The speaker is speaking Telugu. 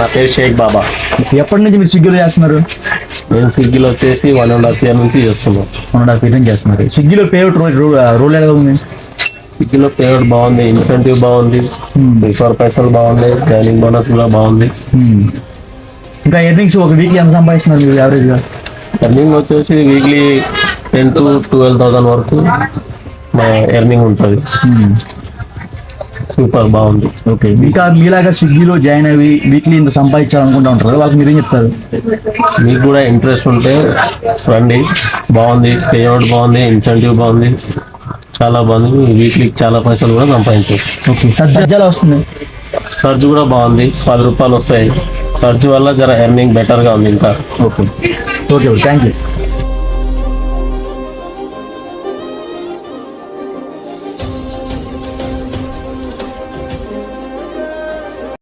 నా పేరు షేక్ బాబా. ఎప్పటి నుంచి మీరు స్విగ్గీలో చేస్తున్నారు? నేను స్విగ్గీలో వచ్చేసి వన్ అండ్ హాఫ్ ఇయర్ నుంచి చేస్తున్నాను. వన్ అండ్ హాఫ్ ఇయర్ నుంచి చేస్తున్నారు. స్విగ్గీలో పేమెంట్ రోల్ రోల్ ఎలా ఉంది? స్విగ్గీలో పేమెంట్ బాగుంది ఇన్సెంటివ్ బాగుంది Hmm. రిఫర్ పైసలు బాగున్నాయి జాయినింగ్ బోనస్ కూడా బాగుంది. Hmm. ఇంకా ఎర్నింగ్స్ ఒక వీక్లీ ఎంత సంపాదిస్తున్నారు మీరు యావరేజ్గా? ఎర్నింగ్ వచ్చేసి weekly ten to twelve thousand వరకు ఎర్నింగ్ ఉంటుంది. సూపర్ బాగుంది. ఓకే ఇంకా మీలాగా స్విగ్గీలో జాయిన్ అయ్యి వీక్లీ ఇంత సంపాదించాలనుకుంటా ఉంటారు వాళ్ళకి మీరేం చెప్తారు? మీకు కూడా ఇంట్రెస్ట్ ఉంటే రండి. బాగుంది పేఅవుట్ బాగుంది ఇన్సెంటివ్ బాగుంది. చాలా బాగుంది. వీక్లీ చాలా పైసలు కూడా సంపాదించవచ్చు ఓకే సజ్జ ఎలా వస్తుంది. సర్చ్ కూడా బాగుంది. పది రూపాయలు వస్తాయి. సర్చ్ వల్ల జర ఎర్నింగ్ బెటర్గా ఉంది ఇంకా. Okay okay thank you